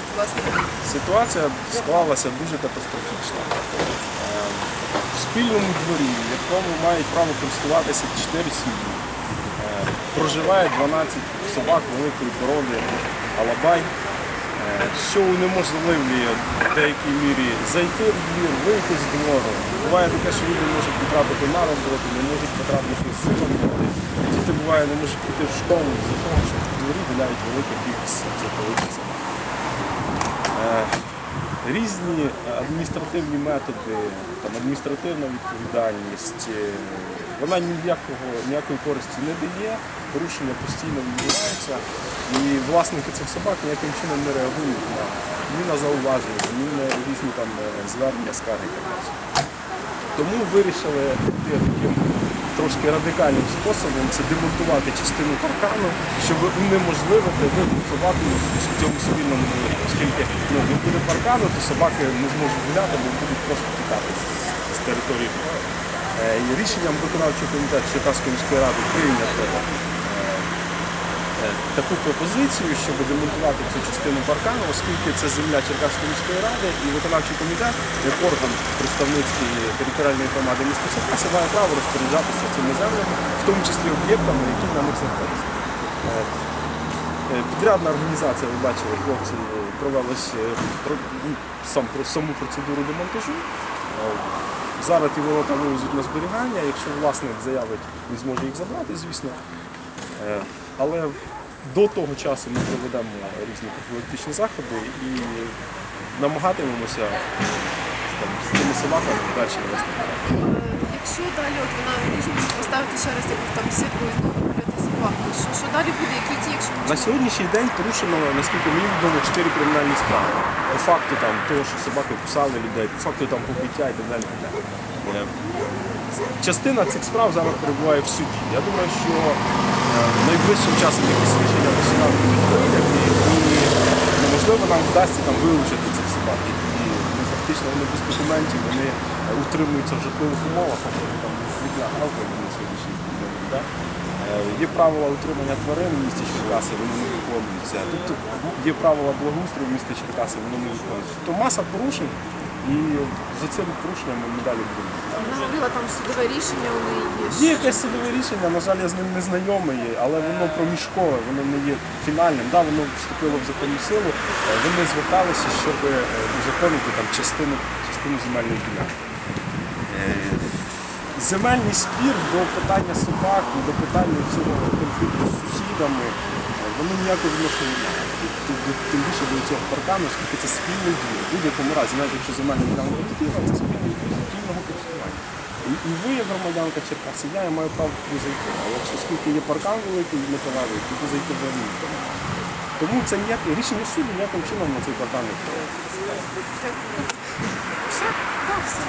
от, власне? Ситуація склалася дуже катастрофічно. Е, В спільному дворі, в якому мають право користуватися 4 сім'ї, е, проживає 12 собак великої породи Алабай, е, що унеможливлює в деякій мірі зайти в двір, вийти з двору. Буває таке, що люди можуть потрапити на роботу, не можуть потрапити з роботи. Діти буває не можуть піти в школу з-за того, що в дворі гуляють велика кількість. Е, Різні адміністративні методи, там, адміністративна відповідальність, е, вона ніякого, ніякої користі не дає, порушення постійно відбуваються, і власники цих собак ніяким чином не реагують на, ні на зауваження, ні на різні там, е, звернення, скарги. Тому вирішили таким трошки радикальним способом це демонтувати частину паркану, щоб унеможливити вихід собаки в цьому спільному дворі. Оскільки ну, не буде паркану, то собаки не зможуть гуляти, бо будуть просто тікати з, території. Е, рішенням виконавчого комітету Черкаської міської ради прийнято таку пропозицію, щоб демонтувати цю частину паркану, оскільки це земля Черкаської міської ради і виконавчий комітет, як орган представницький територіальної громади міста Черкаси, має право розпоряджатися цими землями, в тому числі об'єктами, які на них знаходяться. Е, е, Підрядна організація, ви бачили, хлопці е, провели е, ну, саму процедуру демонтажу. Е, Зараз ті ворота вивезуть на зберігання. Якщо власник заявить, він зможе їх забрати, звісно. Але до того часу ми проведемо різні профілактичні заходи і намагатимемося там, з цими собаками далі не виступати. Якщо далі от вона вирішить поставити ще раз якусь там сітку і знову купити собаку, що, що далі буде, які дії, якщо На сьогоднішній день порушено, наскільки мені відомо, 4 кримінальні справи. По факту там, того, що собаки кусали людей, по факту там побиття і так далі. так далі. Е, Частина цих справ зараз перебуває в суді. Я думаю, що найближчим часом якісь рішення суду будуть прийняті і ну, можливо нам вдасться там вилучити цих собак. І ну, фактично вони без документів, вони е, утримуються в житлових умовах, там з вікна гавкають на сьогоднішній день. Є правила утримання тварин в місті Черкаси, вони не виконуються. Тобто є правила благоустрою в місті Черкаси, вони не виконуються. Тобто маса порушень і за цим порушенням ми далі будемо. Вона говорила, там судове рішення у неї є. Є якесь судове рішення, на жаль, я з ним не знайомий, але воно проміжкове, воно не є фінальним. Да, воно вступило в законну силу. Е, Вони зверталися, щоб е, узаконити там частину, частину земельної ділянки. Е, Земельний спір до питання собак, до питання цього конфлікту з сусідами, воно ніякого відношення не має. Тим- більше до цього паркану, оскільки це спільний двір. В будь-якому разі, навіть якщо земельна ділянка відкрита, це спільний двір спільного користування. І, і ви, як громадянка Черкаси, я, я маю право туди зайти. Але якщо оскільки є паркан великий і металевий, туди зайти ніхто не. Тому це ніяке рішення суду ніяким чином на цей паркан не впливає. Все? Так, все.